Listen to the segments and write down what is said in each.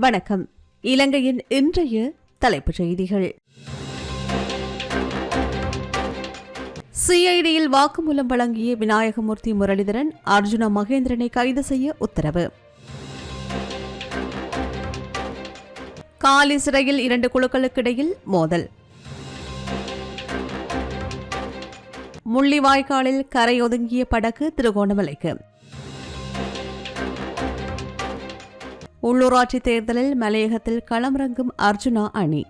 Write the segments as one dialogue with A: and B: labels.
A: வணக்கம். இலங்கையின் இன்றைய தலைப்புச் செய்திகள். சிஐடியில் வாக்குமூலம் வழங்கிய விநாயகமூர்த்தி முரளிதரன் அர்ஜுன மகேந்திரனை கைது செய்ய உத்தரவு. காலி சிறையில் இரண்டு குழுக்களுக்கிடையில் மோதல். முள்ளிவாய்க்காலில் கரையொதுங்கிய படகு திருகோணமலைக்கு. உள்ளூராட்சி தேர்தலில் மலையகத்தில் களமிறங்கும் அர்ஜுனா அணி.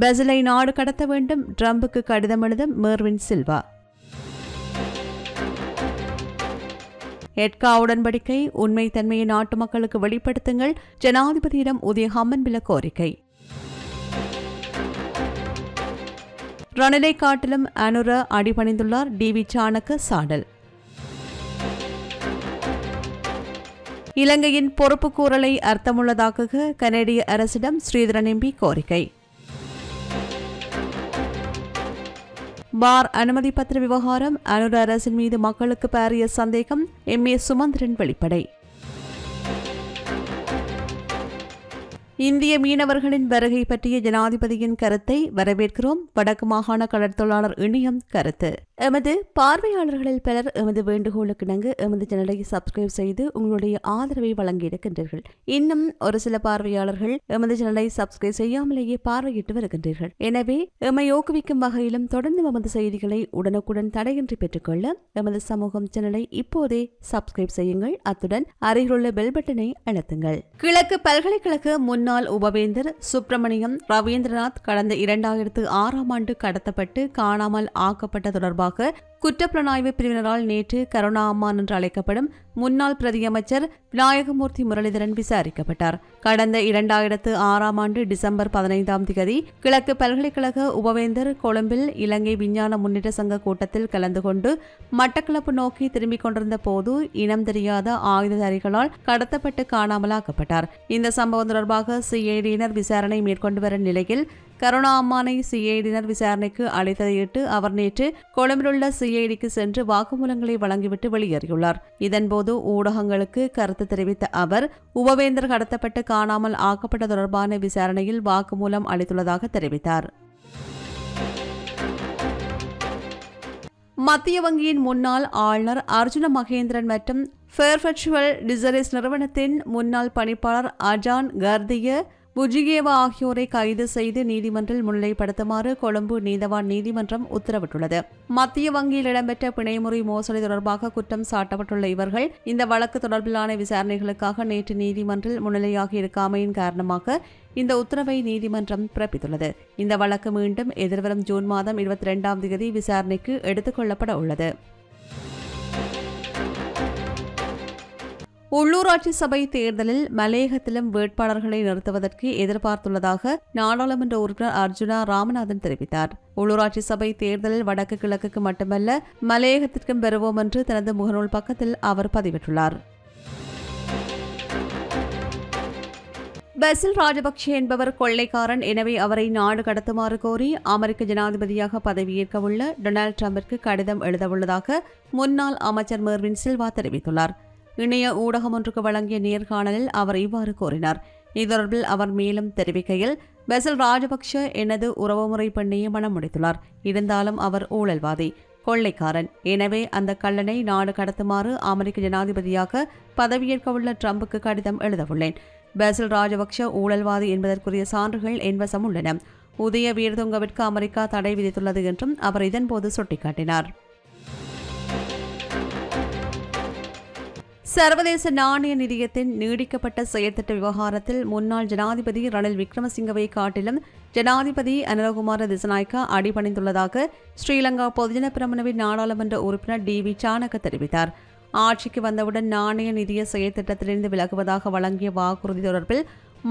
A: பெசலை நாடு கடத்த வேண்டும். ட்ரம்புக்கு கடிதம் எழுதும் மேர்வின் சில்வா. எட்கா உடன்படிக்கை உண்மை தன்மையை நாட்டு மக்களுக்கு வெளிப்படுத்துங்கள். ஜனாதிபதியிடம் உதயஹாமன் ஹம்மன்பில கோரிக்கை. ரணிலை காட்டிலும் அனுர அடிபணிந்துள்ளார் டி வி சாணக்க சாடல். இலங்கையின் பொறுப்புக்கூறலை அர்த்தமுள்ளதாக்குக கனேடிய அரசிடம் ஸ்ரீதரன் எம்பி கோரிக்கை. பார் அனுமதி பத்திர விவகாரம் அனுர அரசின் மீது மக்களுக்கு பாரிய சந்தேகம் எம் ஏ சுமந்திரன் வெளிப்படை. இந்திய மீனவர்களின் வருகை பற்றிய ஜனாதிபதியின் கருத்தை வரவேற்கிறோம். வடக்கு மாகாண கடற்தொழிலாளர் இணையம் கருத்து. எமது பார்வையாளர்களில் பலர் எமது வேண்டுகோளுக்கு இணங்க எமது சேனலை சப்ஸ்கிரைப் செய்து உங்களுடைய ஆதரவை வழங்கியிருக்கின்றீர்கள். இன்னும் ஒரு சில பார்வையாளர்கள் எமது சேனலை சப்ஸ்கிரைப் செய்யாமலேயே பார்வையிட்டு வருகின்றீர்கள். எனவே எம்மை ஊக்குவிக்கும் வகையிலும் தொடர்ந்து எமது செய்திகளை உடனுக்குடன் தடையின்றி பெற்றுக்கொள்ள எமது சமூகம் சேனலை இப்போதே சப்ஸ்கிரைப் செய்யுங்கள். அத்துடன் அருகிலுள்ள பெல் பட்டனை அழுத்துங்கள். கிழக்கு பல்கலைக்கழக முன்னாள் முன்னாள் உபவேந்தர் சுப்பிரமணியம் ரவீந்திரநாத் கடந்த இரண்டாயிரத்து ஆறாம் ஆண்டு கடத்தப்பட்டு காணாமல் ஆக்கப்பட்ட தொடர்பாக தொடர்பாக குற்றப்புலனாய்வு பிரிவினரால் நேற்று கருணா அம்மான் என்று அழைக்கப்படும் முன்னாள் பிரதியமைச்சர் விநாயகமூர்த்தி முரளிதரன் விசாரிக்கப்பட்டார். கடந்த இரண்டாயிரத்து ஆறாம் ஆண்டு டிசம்பர் பதினைந்தாம் தேதி கிழக்கு பல்கலைக்கழக உபவேந்தர் கொழும்பில் இலங்கை விஞ்ஞான முன்னேற்ற சங்க கூட்டத்தில் கலந்து கொண்டு மட்டக்களப்பு நோக்கி திரும்பிக் கொண்டிருந்த போது இனம் தெரியாத ஆயுததாரிகளால் கடத்தப்பட்டு காணாமலாக்கப்பட்டார். இந்த சம்பவம் தொடர்பாக சிஐடியினர் விசாரணை மேற்கொண்டு வரும் நிலையில் கருணா அம்மானை சிஐடியினர் விசாரணைக்கு அழைத்ததையிட்டு அவர் நேற்று கொழும்பிலுள்ள சிஐடிக்கு சென்று வாக்குமூலங்களை வழங்கிவிட்டு வெளியேறியுள்ளார். இதன்போது ஊடகங்களுக்கு கருத்து தெரிவித்த அவர் உபவேந்தர் கடத்தப்பட்டு காணாமல் ஆக்கப்பட்ட தொடர்பான விசாரணையில் வாக்குமூலம் அளித்துள்ளதாக தெரிவித்தார். மத்திய வங்கியின் முன்னாள் ஆளுநர் அர்ஜுன மகேந்திரன் மற்றும் ஃபேர்ஃபெச்சுவல் டிசரிஸ் நிறுவனத்தின் முன்னாள் பணிப்பாளர் அஜான் கர்திய புஜிகேவா ஆகியோரை கைது செய்து நீதிமன்றில் முன்னிலைப்படுத்துமாறு கொழும்பு நீதவான் நீதிமன்றம் உத்தரவிட்டுள்ளது. மத்திய வங்கியில் இடம்பெற்ற பிணைமுறை மோசடி தொடர்பாக குற்றம் சாட்டப்பட்டுள்ள இவர்கள் இந்த வழக்கு தொடர்பிலான விசாரணைகளுக்காக நேற்று நீதிமன்றில் முன்னிலையாகி இருக்காமையின் காரணமாக இந்த உத்தரவை நீதிமன்றம் பிறப்பித்துள்ளது. இந்த வழக்கு மீண்டும் எதிர்வரும் ஜூன் மாதம் இருபத்தி இரண்டாம் தேதி விசாரணைக்கு எடுத்துக் கொள்ளப்பட உள்ளது. உள்ளூராட்சி சபை தேர்தலில் மலையகத்திலும் வேட்பாளர்களை நிறுத்துவதற்கு எதிர்பார்த்துள்ளதாக நாடாளுமன்ற உறுப்பினர் அர்ஜுனா ராமநாதன் தெரிவித்தார். உள்ளூராட்சி சபை தேர்தலில் வடக்கு கிழக்குக்கு மட்டுமல்ல மலையகத்திற்கும் பெறுவோம் என்று தனது முகநூல் பக்கத்தில் அவர் பதிவிட்டுள்ளார். பசில் ராஜபக்ஷ என்பவர் கொள்ளைக்காரன் எனவே அவரை நாடு கடத்துமாறு கோரி அமெரிக்க ஜனாதிபதியாக பதவியேற்க உள்ள டொனால்டு டிரம்பிற்கு கடிதம் எழுதவுள்ளதாக முன்னாள் அமைச்சர் மெர்வின் சில்வா தெரிவித்துள்ளார். இணைய ஊடகம் ஒன்றுக்கு வழங்கிய நேர்காணலில் அவர் இவ்வாறு கூறினார். இது தொடர்பில் அவர் மேலும் தெரிவிக்கையில் பெசல் ராஜபக்ஷ எனது உறவுமுறை பெண்ணையே மனம் முடித்துள்ளார். இருந்தாலும் அவர் ஊழல்வாதி கொள்ளைக்காரன். எனவே அந்த கல்லனை நாடு கடத்துமாறு அமெரிக்க ஜனாதிபதியாக பதவியேற்க உள்ள ட்ரம்புக்கு கடிதம் எழுதவுள்ளேன். பெசல் ராஜபக்ஷ ஊழல்வாதி என்பதற்குரிய சான்றுகள் என்வசம் உள்ளன. உதய வீரதுங்கவிற்கு அமெரிக்கா தடை விதித்துள்ளது என்றும் அவர் இதன்போது சுட்டிக்காட்டினார். சர்வதேச நாணய நிதியத்தின் நீடிக்கப்பட்ட செயற்திட்ட விவகாரத்தில் முன்னாள் ஜனாதிபதி ரணில் விக்ரமசிங்கவை காட்டிலும் ஜனாதிபதி அனுரகுமார திசநாயக்கா அடிபணிந்துள்ளதாக ஸ்ரீலங்கா பொதுஜன பிரமணவின் நாடாளுமன்ற உறுப்பினர் டி வி சாணக்க தெரிவித்தார். ஆட்சிக்கு வந்தவுடன் நாணய நிதிய செயற்திட்டத்திலிருந்து விலகுவதாக வழங்கிய வாக்குறுதி தொடர்பில்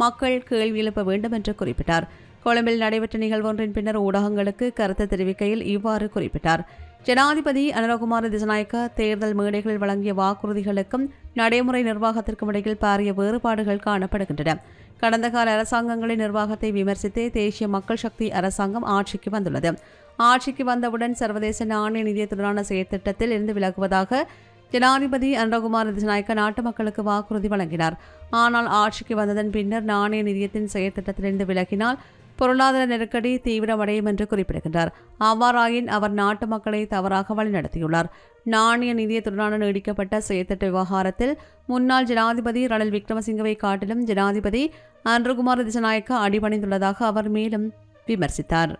A: மக்கள் கேள்வி எழுப்ப வேண்டும் என்று குறிப்பிட்டார். கொழும்பில் நடைபெற்ற நிகழ்வொன்றின் பின்னர் ஊடகங்களுக்கு கருத்து தெரிவிக்கையில் இவ்வாறு குறிப்பிட்டார். ஜனாதிபதி அனுரகுமார திசநாயக்க தேர்தல் மேடைகளில் வழங்கிய வாக்குறுதிகளுக்கும் நடைமுறை நிர்வாகத்திற்கும் இடையில் பாரிய வேறுபாடுகள் காணப்படுகின்றன. கடந்த கால அரசாங்கங்களின் நிர்வாகத்தை விமர்சித்தே தேசிய மக்கள் சக்தி அரசாங்கம் ஆட்சிக்கு வந்துள்ளது. ஆட்சிக்கு வந்தவுடன் சர்வதேச நாணய நிதியத்துடனான செயற்திட்டத்தில் இருந்து விலகுவதாக ஜனாதிபதி அனுரகுமார் திசநாயக்க நாட்டு மக்களுக்கு வாக்குறுதி வழங்கினார். ஆனால் ஆட்சிக்கு வந்ததன் பின்னர் நாணய நிதியத்தின் செயற்திட்டத்திலிருந்து விலகினால் பொருளாதார நெருக்கடி தீவிரமடையும் என்று குறிப்பிடுகின்றார். அவ்வாறாயின் அவர் நாட்டு மக்களை தவறாக வழிநடத்தியுள்ளார். நாணய நிதியத்துடனான நீடிக்கப்பட்ட செயற்திட்ட விவகாரத்தில் முன்னாள் ஜனாதிபதி ரணில் விக்ரமசிங்கவை காட்டிலும் ஜனாதிபதி அன்ருகுமார் திசநாயக்க அடிபணிந்துள்ளதாக அவர் மேலும் விமர்சித்தார்.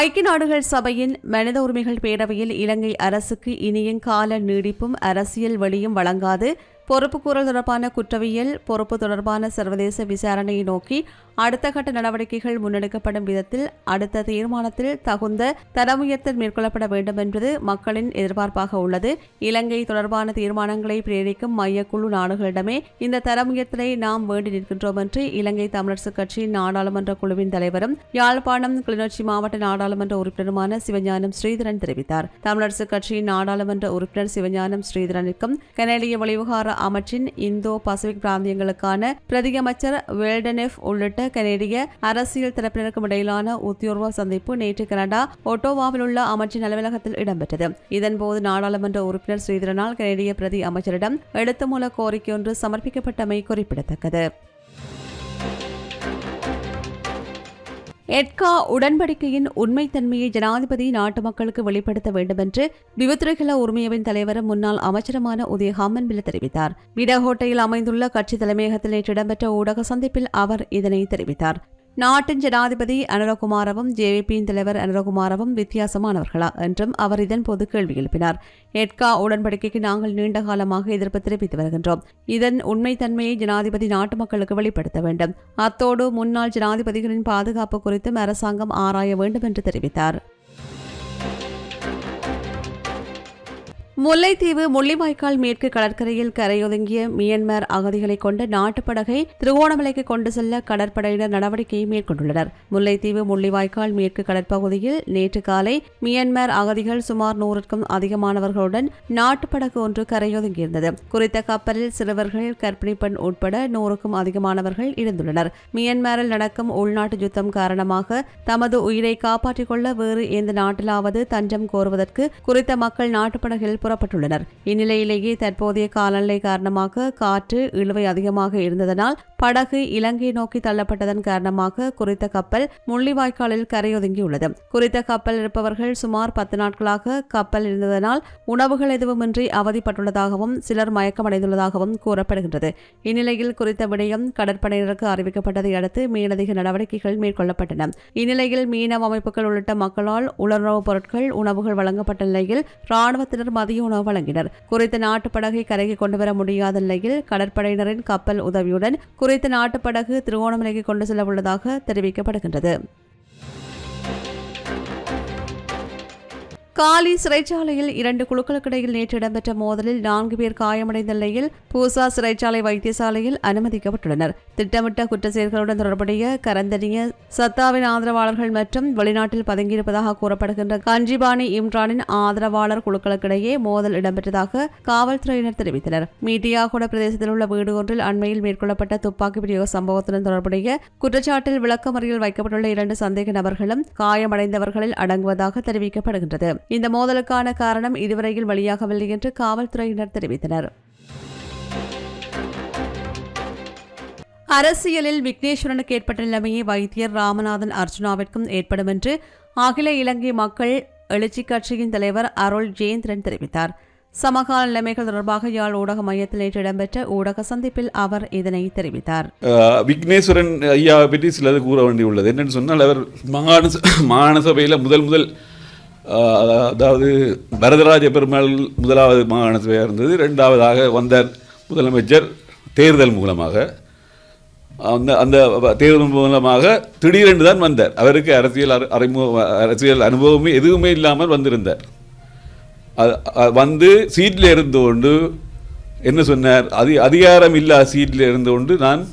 A: ஐக்கிய நாடுகள் சபையின் மனித உரிமைகள் பேரவையில் இலங்கை அரசுக்கு இனியும் கால நீடிப்பும் அரசியல் வழியும் வழங்காது பொறுப்புக்கூறல் தொடர்பான குற்றவியல் பொறுப்பு தொடர்பான சர்வதேச விசாரணையை நோக்கி அடுத்த கட்ட நடவடிக்கைகள் முன்னெடுக்கப்படும் விதத்தில் அடுத்த தீர்மானத்தில் தகுந்த தரமுயர்த்தல் மேற்கொள்ளப்பட வேண்டும் என்பது மக்களின் எதிர்பார்ப்பாக உள்ளது. இலங்கை தொடர்பான தீர்மானங்களை பிரேரிக்கும் மையக்குழு நாடுகளிடமே இந்த தரமுயர்த்தலை நாம் வேண்டி நிற்கின்றோம் என்று இலங்கை தமிழரசுக் கட்சியின் நாடாளுமன்ற குழுவின் தலைவரும் யாழ்ப்பாணம் கிளிநொச்சி மாவட்ட நாடாளுமன்ற உறுப்பினருமான சிவஞானம் ஸ்ரீதரன் தெரிவித்தார். தமிழரசுக் கட்சியின் நாடாளுமன்ற உறுப்பினர் சிவஞானம் ஸ்ரீதரனுக்கும் கனேடிய வெளிவிவகார அமைச்சின் இந்தோ பசிபிக் பிராந்தியங்களுக்கான பிரதியமைச்சர் வெல்டனெஃப் உள்ளிட்ட கனேடிய அரசியல் தரப்பினருக்கும் இடையிலான உத்தியோர்வ சந்திப்பு நேற்று கனடா ஒட்டோவாவில் உள்ள அமைச்சின் அலுவலகத்தில் இடம்பெற்றது. இதன்போது நாடாளுமன்ற உறுப்பினர் ஸ்ரீதரனால் கனேடிய பிரதி அமைச்சரிடம் எழுத்து மூல கோரிக்கை ஒன்று சமர்ப்பிக்கப்பட்டமை குறிப்பிடத்தக்கது. எட்கா உடன்படிக்கையின் உண்மைத்தன்மையை ஜனாதிபதி நாட்டு மக்களுக்கு வெளிப்படுத்த வேண்டும் என்று உரிமையவின் தலைவரும் முன்னாள் அமைச்சருமான உதய ஹாமன்பில் தெரிவித்தார். விடகோட்டையில் அமைந்துள்ள கட்சி தலைமையகத்தில் நேற்று இடம்பெற்ற ஊடக சந்திப்பில் அவர் இதனை தெரிவித்தார். நாட்டின் ஜனாதிபதி அனுரகுமாரவும் ஜேவிபியின் தலைவர் அனுரகுமாரவும் வித்தியாசமானவர்களா என்றும் அவர் இதன்போது கேள்வி எழுப்பினார். எட்கா உடன்படிக்கைக்கு நாங்கள் நீண்ட காலமாக எதிர்ப்பு தெரிவித்து வருகின்றோம். இதன் உண்மைத்தன்மையை ஜனாதிபதி நாட்டு மக்களுக்கு வெளிப்படுத்த வேண்டும். அத்தோடு முன்னாள் ஜனாதிபதிகளின் பாதுகாப்பு குறித்தும் அரசாங்கம் ஆராய வேண்டும் என்று தெரிவித்தார். முல்லைத்தீவு முள்ளிவாய்க்கால் மேற்கு கடற்கரையில் கரையொதுங்கிய மியன்மார் அகதிகளை கொண்ட நாட்டுப்படகை திருகோணமலைக்கு கொண்டு செல்ல கடற்படையினர் நடவடிக்கையை மேற்கொண்டுள்ளனர். முல்லைத்தீவு முள்ளிவாய்க்கால் மேற்கு கடற்பகுதியில் நேற்று காலை மியன்மார் அகதிகள் சுமார் நூறுக்கும் அதிகமானவர்களுடன் நாட்டுப்படகு ஒன்று கரையொதுங்கியிருந்தது. குறித்த கப்பலில் சிறுவர்கள் கர்ப்பிணி பெண் உட்பட நூறுக்கும் அதிகமானவர்கள் இருந்துள்ளனர் மியன்மாரில் நடக்கும் உள்நாட்டு யுத்தம் காரணமாக தமது உயிரை காப்பாற்றிக் கொள்ள வேறு எந்த நாட்டிலாவது தஞ்சம் கோருவதற்கு குறித்த மக்கள் நாட்டுப்படகில் புறப்பட்டுள்ளனர். இந்நிலையிலேயே தற்போதைய காலநிலை காரணமாக காற்று இழுவை அதிகமாக இருந்ததனால் படகு இலங்கை நோக்கி தள்ளப்பட்டதன் காரணமாக குறித்த கப்பல் முள்ளிவாய்க்காலில் கரையொதுங்கியுள்ளது. குறித்த கப்பல் இருப்பவர்கள் சுமார் பத்து நாட்களாக கப்பல் இருந்ததனால் உணவுகள் எதுவுமின்றி அவதிப்பட்டுள்ளதாகவும் சிலர் மயக்கமடைந்துள்ளதாகவும் கூறப்படுகின்றது. இந்நிலையில் குறித்த விடயம் கடற்படையினருக்கு அறிவிக்கப்பட்டதை அடுத்து மேலதிக நடவடிக்கைகள் மேற்கொள்ளப்பட்டன. இந்நிலையில் மீனவ அமைப்புகள் உள்ளிட்ட மக்களால் உலர்ணவுப் பொருட்கள் உணவுகள் வழங்கப்பட்ட நிலையில் ராணுவத்தினர் மதிய உணவு வழங்கினர். குறித்த நாட்டுப்படகை கரைக்கு கொண்டுவர முடியாத நிலையில் கடற்படையினரின் கப்பல் உதவியுடன் குறித்த நாட்டுப்படகு திருவோணமலைக்கு கொண்டு செல்ல உள்ளதாக தெரிவிக்கப்படுகின்றது. காலி சிறைச்சாலையில் இரண்டு குழுக்களுக்கிடையில் நேற்று இடம்பெற்ற மோதலில் நான்கு பேர் காயமடைந்த நிலையில் பூசா சிறைச்சாலை வைத்தியசாலையில் அனுமதிக்கப்பட்டுள்ளனர். திட்டமிட்ட குற்ற செயல்களுடன் தொடர்புடைய கரந்தனிய சத்தாவின் ஆதரவாளர்கள் மற்றும் வெளிநாட்டில் பதுங்கியிருப்பதாக கூறப்படுகின்ற கஞ்சிபாணி இம்ரானின் ஆதரவாளர் குழுக்களுக்கிடையே மோதல் இடம்பெற்றதாக காவல்துறையினர் தெரிவித்தனர். மீட்டியாகுட பிரதேசத்தில் உள்ள வீடு ஒன்றில் அண்மையில் மேற்கொள்ளப்பட்ட துப்பாக்கி பிரயோக சம்பவத்துடன் தொடர்புடைய குற்றச்சாட்டில் விளக்கமறியல் வைக்கப்பட்டுள்ள இரண்டு சந்தேக நபர்களும் காயமடைந்தவர்களில் அடங்குவதாக தெரிவிக்கப்படுகின்றது. இந்த மோதலுக்கான காரணம் இதுவரையில் வெளியாகவில்லை என்று காவல்துறையினர் தெரிவித்தனர். அரசியலில் விக்னேஸ்வரனுக்கு ஏற்பட்ட நிலைமையை வைத்தியர் ராமநாதன் அர்ஜுனாவிற்கும் ஏற்படும் என்று அகில இலங்கை மக்கள் எழுச்சி கட்சியின் தலைவர் அருள் ஜெயேந்திரன் தெரிவித்தார். சமகால நிலைமைகள் தொடர்பாக யாழ் ஊடக மையத்தில் நேற்று இடம்பெற்ற ஊடக சந்திப்பில் அவர் இதனை தெரிவித்தார்.
B: விக்னேஸ்வரன் ஐயா பற்றி சிலது கூற வேண்டியுள்ளது. என்னென்னு சொன்னால் அவர் மாகாண மாகாண சபையில் முதல் முதல் அதாவது வரதராஜ பெருமாள் முதலாவது மாகாண சபையாக இருந்தது. ரெண்டாவதாக வந்தார் முதலமைச்சர் தேர்தல் மூலமாக. அந்த அந்த தேர்தல் மூலமாக திடீரென்று தான் வந்தார். அவருக்கு அரசியல் அறி- அறிமுக அரசியல் அனுபவமே எதுவுமே இல்லாமல் வந்திருந்தார். அது- வந்து சீட்டில் இருந்து கொண்டு என்ன சொன்னார்? அதி அதிகாரம் இல்லாத சீட்டில் இருந்து கொண்டு நான்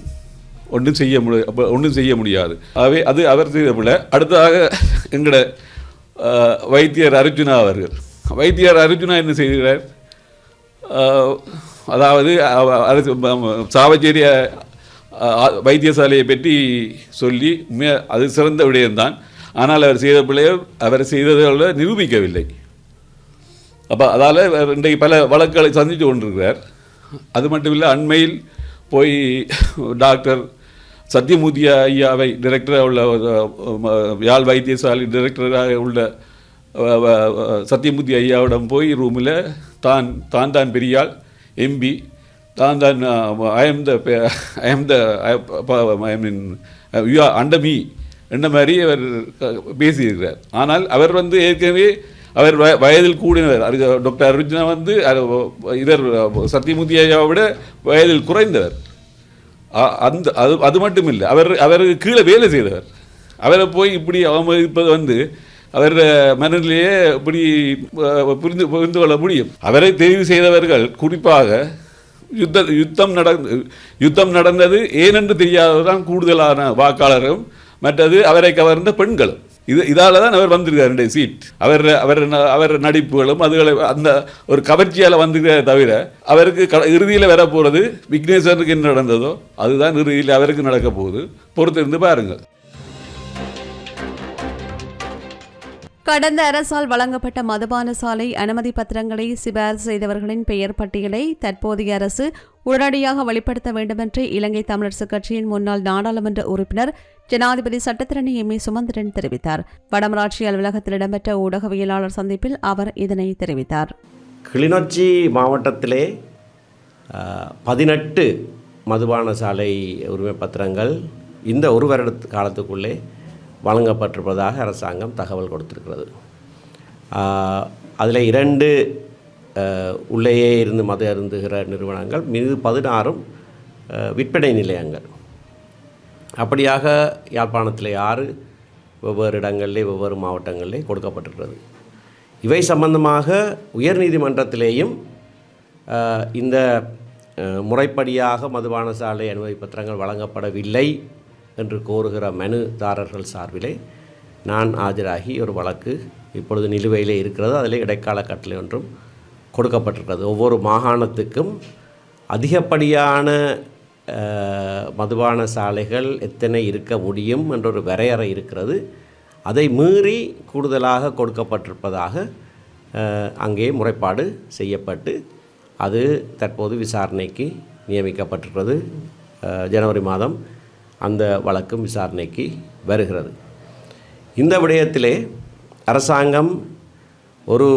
B: ஒன்றும் செய்ய முடி ஒன்றும் செய்ய முடியாது. ஆகவே அது அவர் செய்த போல. அடுத்ததாக எங்களோட வைத்தியர் அர்ஜுனா அவர்கள். வைத்தியர் அர்ஜுனா என்ன செய்கிறார்? அதாவது அரசு சாவச்சேரிய வைத்தியசாலையை பற்றி சொல்லி அது சிறந்த விடயம்தான். ஆனால் அவர் செய்த பிள்ளையர் அவர் செய்ததை நிரூபிக்கவில்லை. அப்போ அதால் இன்றைக்கு பல வழக்குகளை சந்தித்து கொண்டிருக்கிறார். அது மட்டும் இல்லை அண்மையில் போய் டாக்டர் சத்யமூர்த்தி ஐயாவை டிரெக்டராக உள்ள யாழ் வைத்தியசாலை டிரெக்டராக உள்ள அஹ், சத்யமூர்த்தி ஐயாவிடம் போய் ரூமில் தான் தான் தான் பெரியாள் எம்பி தான் தான் I'm the I the I mean you are under me என்ற மாதிரி அவர் பேசியிருக்கிறார். ஆனால் அவர் வந்து ஏற்கனவே அவர் வய- வயதில் கூடினவர். டாக்டர் அர்ஜுனா வந்து இவர் இதர் சத்யமூர்த்தி ஐயாவை விட வயதில் குறைந்தவர். அந்த அது அது மட்டும் இல்லை அவர் அவருக்கு கீழே வேலை செய்தவர். அவரை போய் இப்படி அவமதிப்பது வந்து அவர் மனநிலையே இப்படி புரிந்து புரிந்து கொள்ள முடியும். அவரை தெரிவு செய்தவர்கள் குறிப்பாக யுத்த யுத்தம் நடந்து யுத்தம் நடந்தது ஏனென்று தெரியாததான் கூடுதலான வாக்காளரும் மற்றது அவரை கவர்ந்த பெண்களும். இது இதால தான் அவர் வந்திருக்கார் ரெண்டு சீட் அவர் அவர் அவர் நடிப்புகளும் அதுகளை அந்த ஒரு கவர்ச்சியால் வந்திருக்காரே தவிர அவருக்கு க இறுதியில் வரப்போகிறது விக்னேஸ்வரனுக்கு என்ன நடந்ததோ அதுதான் இறுதியில் அவருக்கு நடக்க போகுது. பொறுத்திருந்து பாருங்கள்.
A: கடந்த அரசால் வழங்கப்பட்ட மதுபான சாலை அனுமதி பத்திரங்களை சிபாரிசு செய்தவர்களின் பெயர் பட்டியலை தற்போதைய அரசு உடனடியாக வெளிப்படுத்த வேண்டுமென்று இலங்கை தமிழரசுக் கட்சியின் முன்னாள் நாடாளுமன்ற உறுப்பினர் ஜனாதிபதி சட்டத்திரணி எம் ஏ சுமந்திரன் தெரிவித்தார். வடமராட்சி அலுவலகத்தில் இடம்பெற்ற ஊடகவியலாளர் சந்திப்பில் அவர் இதனை தெரிவித்தார்.
C: கிளிநொச்சி மாவட்டத்திலே பதினெட்டு மதுபான சாலை உரிமை பத்திரங்கள் இந்த ஒரு வருட காலத்துக்குள்ளே வழங்கப்பட்டிருப்பதாக அரசாங்கம் தகவல் கொடுத்திருக்கிறது. அதில் இரண்டு உள்ளேயே இருந்து மது அருந்துகிற நிறுவனங்கள் மீது பதினாறும் விற்பனை நிலையங்கள். அப்படியாக யாழ்ப்பாணத்தில் ஆறு வெவ்வேறு இடங்களிலே வெவ்வேறு மாவட்டங்களிலே கொடுக்கப்பட்டிருக்கிறது. இவை சம்பந்தமாக உயர்நீதிமன்றத்திலேயும் இந்த முறைப்படியாக மதுபான சாலை அனுமதி பத்திரங்கள் வழங்கப்படவில்லை. என்று கோருகிற மனுதாரர்கள் சார்பிலே நான் ஆஜராகி ஒரு வழக்கு இப்பொழுது நிலுவையிலே இருக்கிறது. அதில் இடைக்கால கட்டளை ஒன்றும் கொடுக்கப்பட்டிருக்கிறது. ஒவ்வொரு மாகாணத்துக்கும் அதிகப்படியான மதுபான சாலைகள் எத்தனை இருக்க முடியும் என்ற ஒரு வரையறை இருக்கிறது. அதை மீறி கூடுதலாக கொடுக்கப்பட்டிருப்பதாக அங்கே முறைப்பாடு செய்யப்பட்டு அது தற்போது விசாரணைக்கு நியமிக்கப்பட்டிருக்கிறது. ஜனவரி மாதம் அந்த வழக்கும் விசாரணைக்கு வருகிறது. இந்த விடயத்திலே அரசாங்கம் ஒரு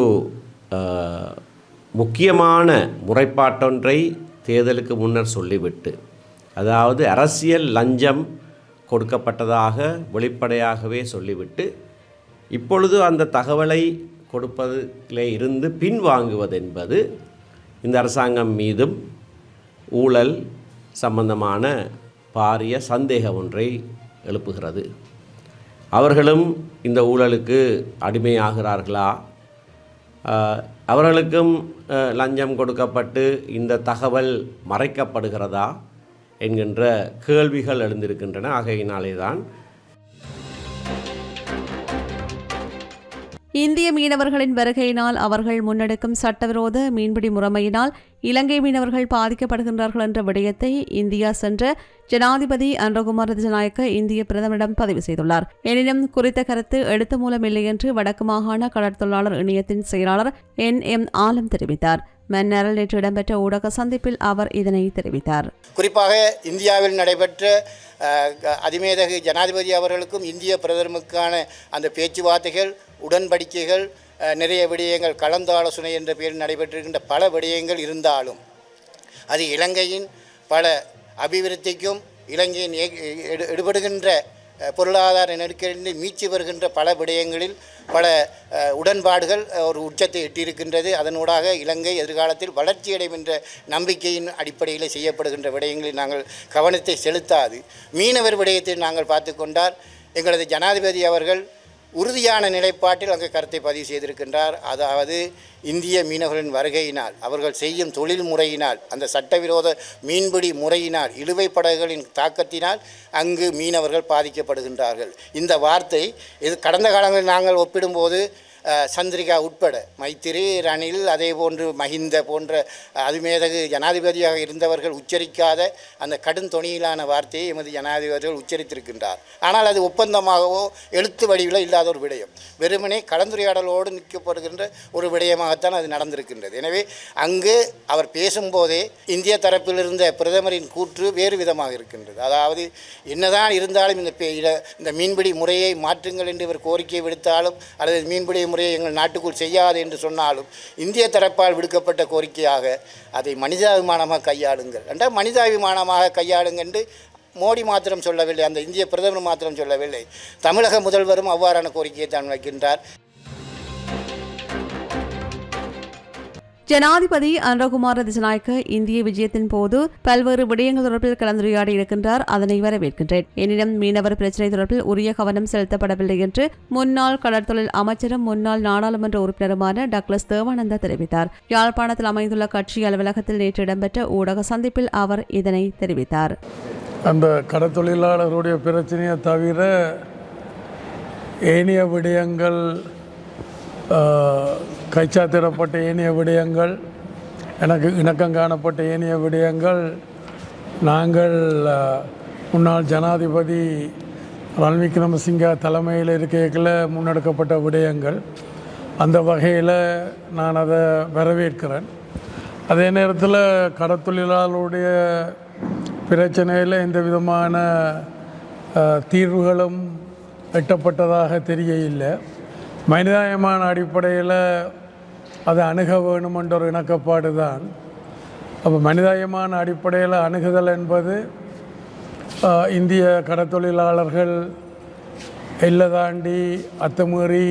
C: முக்கியமான முறைப்பாட்டொன்றை தேர்தலுக்கு முன்னர் சொல்லிவிட்டு அதாவது அரசியல் லஞ்சம் கொடுக்கப்பட்டதாக வெளிப்படையாகவே சொல்லிவிட்டு இப்பொழுது அந்த தகவலை கொடுப்பதிலே இருந்து பின்வாங்குவது என்பது இந்த அரசாங்கம் மீதும் ஊழல் சம்பந்தமான பாரிய சந்தேகம் ஒன்றை எழுப்புகிறது. அவர்களும் இந்த ஊழலுக்கு அடிமையாகிறார்களா? அவர்களுக்கும் லஞ்சம் கொடுக்கப்பட்டு இந்த தகவல் மறைக்கப்படுகிறதா? என்கின்ற கேள்விகள் எழுந்திருக்கின்றன. ஆகையினாலே தான்
A: இந்திய மீனவர்களின் வருகையினால் அவர்கள் முன்னெடுக்கும் சட்டவிரோத மீன்பிடி முறைமையினால் இலங்கை மீனவர்கள் பாதிக்கப்படுகின்றார்கள் என்ற விடயத்தை இந்தியா சென்ற ஜனாதிபதி அன்றகுமார் ரஜநாயக்க இந்திய பிரதமரிடம் பதிவு செய்துள்ளார். எனினும் குறித்த கருத்து எழுத்து மூலமில்லை என்று வடக்கு மாகாண கடற்தொழிலாளர் இணையத்தின் செயலாளர் என் எம் ஆலம் தெரிவித்தார். மன்னரில் நேற்று இடம்பெற்ற ஊடக சந்திப்பில் அவர் இதனை தெரிவித்தார்.
D: குறிப்பாக இந்தியாவில் நடைபெற்ற க- அதிமேதகு ஜனாதிபதி அவர்களுக்கும் இந்திய பிரதமருக்கான அந்த பேச்சுவார்த்தைகள் உடன்படிக்கைகள் நிறைய விடயங்கள் கலந்தாலோசனை என்ற பெயரில் நடைபெற்றிருக்கின்ற பல விடயங்கள் இருந்தாலும் அது இலங்கையின் பல அபிவிருத்திக்கும் இலங்கையின் ஈடுபடுகின்ற எடுபடுகின்ற பொருளாதார நெருக்கடி மீட்சி வருகின்ற பல விடயங்களில் பல உடன்பாடுகள் ஒரு உச்சத்தை எட்டியிருக்கின்றது. அதனூடாக இலங்கை எதிர்காலத்தில் வளர்ச்சியடையும் என்ற நம்பிக்கையின் அடிப்படையில் செய்யப்படுகின்ற விடயங்களில் நாங்கள் கவனத்தை செலுத்தாது. மீனவர் விடயத்தில் நாங்கள் பார்த்து கொண்டால் எங்களது ஜனாதிபதி அவர்கள் உறுதியான நிலைப்பாட்டில் அங்கு கருத்தை பதிவு செய்திருக்கின்றார். அதாவது இந்திய மீனவர்களின் வருகையினால் அவர்கள் செய்யும் தொழில் முறையினால் அந்த சட்டவிரோத மீன்பிடி முறையினால் இழுவை படகுகளின் தாக்கத்தினால் அங்கு மீனவர்கள் பாதிக்கப்படுகின்றார்கள். இந்த வார்த்தை இது கடந்த காலங்களில் நாங்கள் ஒப்பிடும்போது சந்திரிகா உட்பட. மைத்திரி ரணில் அதே போன்று மஹிந்த போன்ற அதுமேதகு ஜனாதிபதியாக இருந்தவர்கள் உச்சரிக்காத அந்த கடும் தொனியிலான வார்த்தையை எமது ஜனாதிபதிகள் உச்சரித்திருக்கின்றார். ஆனால் அது ஒப்பந்தமாகவோ எழுத்து வடிவில் இல்லாத ஒரு விடயம். வெறுமனே கலந்துரையாடலோடு நிற்கப்படுகின்ற ஒரு விடயமாகத்தான் அது நடந்திருக்கின்றது. எனவே அங்கு அவர் பேசும்போதே இந்திய தரப்பில் இருந்த பிரதமரின் கூற்று வேறு விதமாக இருக்கின்றது. அதாவது என்னதான் இருந்தாலும் இந்த பே- இட- இந்த மீன்பிடி முறையை மாற்றுங்கள் என்று இவர் கோரிக்கை விடுத்தாலும் அல்லது மீன்பிடி முறையை எங்கள் நாட்டுக்குள் செய்யாது என்று சொன்னாலும் இந்திய தரப்பால் விடுக்கப்பட்ட கோரிக்கையாக அதை மனிதாபிமானமாக கையாளுங்கள். என்றால் மனிதாபிமானமாக கையாளுங்க என்று மோடி மாத்திரம் சொல்லவில்லை அந்த இந்திய பிரதமர் மாத்திரம் சொல்லவில்லை. தமிழக முதல்வரும் அவ்வாறான கோரிக்கையை தான் வைக்கின்றார்.
A: ஜனாதிபதி அனுரகுமார திசநாயக்க இந்திய விஜயத்தின் போது பல்வேறு விடயங்கள் தொடர்பில் கலந்துரையாடி இருக்கின்றார். அதனை வரவேற்கின்றேன். எனினும் மீனவர் பிரச்சினை தொடர்பில் உரிய கவனம் செலுத்தப்படவில்லை என்று முன்னாள் கடற்தொழில் அமைச்சரும் முன்னாள் நாடாளுமன்ற உறுப்பினருமான டக்ளஸ் தேவானந்தா தெரிவித்தார். யாழ்ப்பாணத்தில் அமைந்துள்ள கட்சி அலுவலகத்தில் நேற்று இடம்பெற்ற ஊடக சந்திப்பில் அவர் இதனை தெரிவித்தார்.
E: அந்த கடத்தொழிலாளருடைய பிரச்சனையை தவிர ஏனைய விடயங்கள் கைச்சாத்திடப்பட்ட ஏனைய விடயங்கள் எனக்கு இணக்கம் காணப்பட்ட ஏனைய விடயங்கள் நாங்கள் முன்னாள் ஜனாதிபதி ரன் விக்ரமசிங்க தலைமையில் இருக்கையில் முன்னெடுக்கப்பட்ட விடயங்கள். அந்த வகையில் நான் அதை வரவேற்கிறேன். அதே நேரத்தில் கடத்தொழிலாளருடைய பிரச்சனையில் எந்த விதமான தீர்வுகளும் எட்டப்பட்டதாக தெரியவில்லை. மனிதாயமான அடிப்படையில் அதை அணுக வேணுமென்ற ஒரு இணக்கப்பாடு தான் அப்போ மனிதாயமான அடிப்படையில் அணுகுதல் என்பது இந்திய கடத்தொழிலாளர்கள் எல்லை தாண்டி அத்துமீறி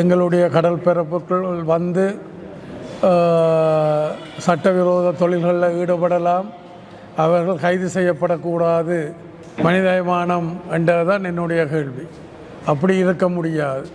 E: எங்களுடைய கடல் பிறப்புக்குள் வந்து சட்டவிரோத தொழில்களில் ஈடுபடலாம். அவர்கள் கைது செய்யப்படக்கூடாது. மனிதாயமானம் என்றதுதான் என்னுடைய கேள்வி. அப்படி இருக்க முடியாது.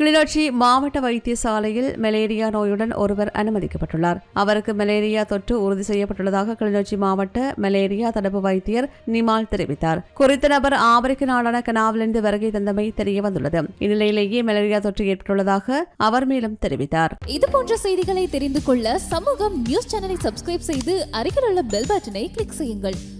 A: கிளிநொச்சி மாவட்ட வைத்தியசாலையில் மலேரியா நோயுடன் ஒருவர் அனுமதிக்கப்பட்டுள்ளார். அவருக்கு மலேரியா தொற்று உறுதி செய்யப்பட்டுள்ளதாக கிளிநொச்சி மாவட்ட மலேரியா தடுப்பு வைத்தியர் நிமால் தெரிவித்தார். குறித்த நபர் ஆப்பிரிக்க நாடான கனாவிலிருந்து வருகை தந்தமை தெரிய வந்துள்ளது. இந்நிலையிலேயே மலேரியா தொற்று ஏற்பட்டுள்ளதாக அவர் மேலும் தெரிவித்தார்.
F: இது போன்ற செய்திகளை தெரிந்து கொள்ள சமூகம் நியூஸ் சேனலை சப்ஸ்கிரைப் செய்து அருகில் உள்ள பெல் பட்டனை கிளிக் செய்யுங்கள்.